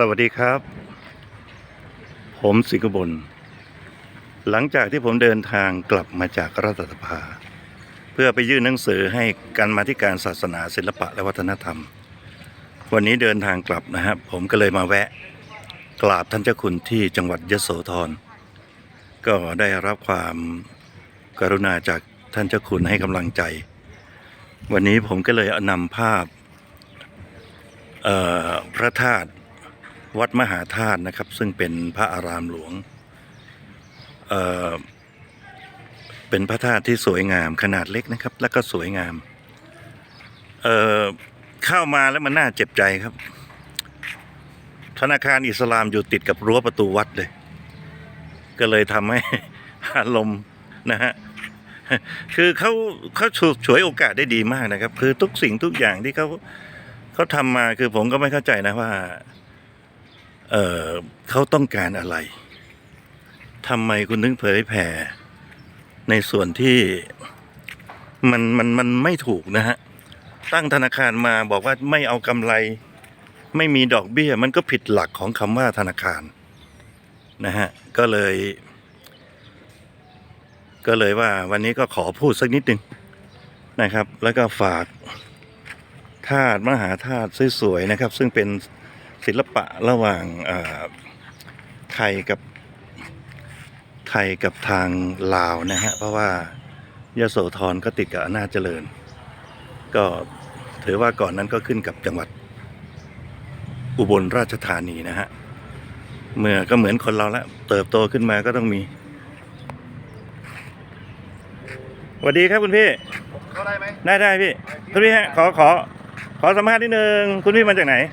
สวัสดีครับ ผมสิงห์บลหลังจากที่ผมเดินทางกลับมาจากรัฐสภา เพื่อไปยื่นหนังสือให้การมาธิการศาสนาศิลปะและวัฒนธรรม วันนี้เดินทางกลับนะครับ ผมก็เลยมาแวะ กราบท่านเจ้าคุณที่จังหวัดยโสธรก็ได้รับความกรุณาจากท่านเจ้าคุณให้กำลังใจ วันนี้ผมก็เลยนำภาพพระธาตุ วัดมหาธาตุนะครับ ซึ่งเป็นพระอารามหลวงเอ่อเป็นพระธาตุที่สวยงามขนาดเล็กนะครับ แล้วก็สวยงามเอ่อเข้ามาแล้วมันน่าเจ็บใจครับ ธนาคารอิสลามอยู่ติดกับรั้วประตูวัดเลย ก็เลยทำให้อารมณ์นะฮะคือเขาเขาฉฉวยโอกาสได้ดีมากนะครับ คือทุกสิ่งทุกอย่างที่เขาเขาทำมาคือผมก็ไม่เข้าใจนะว่า เเขาต้องการอะไรทำไมคุณถึงเผยแผ่ ในส่วนที่มันมันมันไม่ถูกนะฮะ ตั้งธนาคารมาบอกว่าไม่เอากำไร ไม่มีดอกเบี้ย มันก็ผิดหลักของคำว่าธนาคารนะฮะ ก็เลย ก็เลยว่าวันนี้ก็ขอพูดสักนิดหนึ่งนะครับ แล้วก็ฝากธาตุมหาธาตุสวยๆนะครับ ซึ่งเป็น ศิลปะระหว่างเอ่อไทยกับไทยกับทางลาวนะฮะ เพราะว่ายโสธรก็ติดกับอำนาจเจริญ ก็ถือว่าก่อนนั้นก็ขึ้นกับจังหวัดอุบลราชธานีนะฮะ เมื่อก็เหมือนคนเราละเติบโตขึ้นมาก็ต้องมีสวัสดีครับคุณพี่เข้าได้ไหมได้ได้พี่ คุณพี่ฮะขอขอขอสัมภาษณ์นิดนึงคุณพี่มาจากไหนที่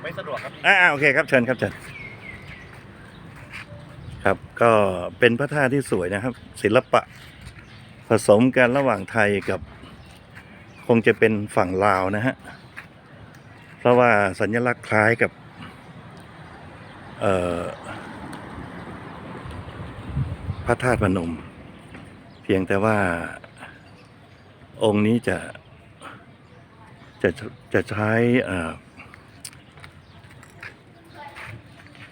ผมไม่สะดวกครับอ่าโอเคครับเชิญครับเชิญครับก็เป็นพระธาตุที่สวยนะครับ ศิลปะผสมกันระหว่างไทยกับคงจะเป็นฝั่งลาวนะฮะเพราะว่าสัญลักษณ์คล้ายกับพระธาตุพนม เพียงแต่ว่าองค์นี้จะจะจะใช้อ่อ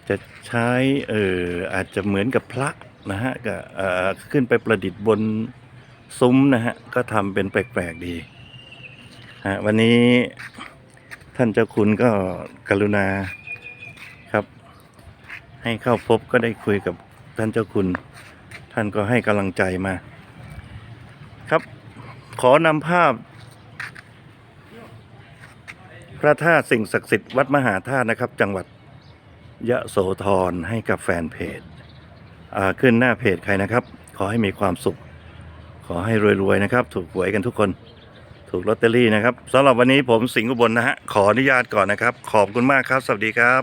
จะใช้เอออาจจะเหมือนกับพระนะฮะก็ขึ้นไปประดิษฐ์บนซุ้มนะฮะก็ทำเป็นแปลกๆดีฮะวันนี้ท่านเจ้าคุณก็กรุณาครับ ให้เข้าพบก็ได้คุยกับท่านเจ้าคุณ ท่านก็ให้กำลังใจมา ครับ ขอนำภาพ พระธาตุสิ่งศักดิ์สิทธิ์วัดมหาธาตุนะครับ จังหวัด ยะโสธรให้กับแฟนเพจอ่าขึ้นหน้าเพจใครนะครับ ขอให้มีความสุข ขอให้รวยๆนะครับ ถูกหวยกันทุกคน ถูกลอตเตอรี่นะครับสำหรับวันนี้ผมสิงห์อุบลนะฮะขออนุญาตก่อนนะครับ ขอบคุณมากครับ สวัสดีครับ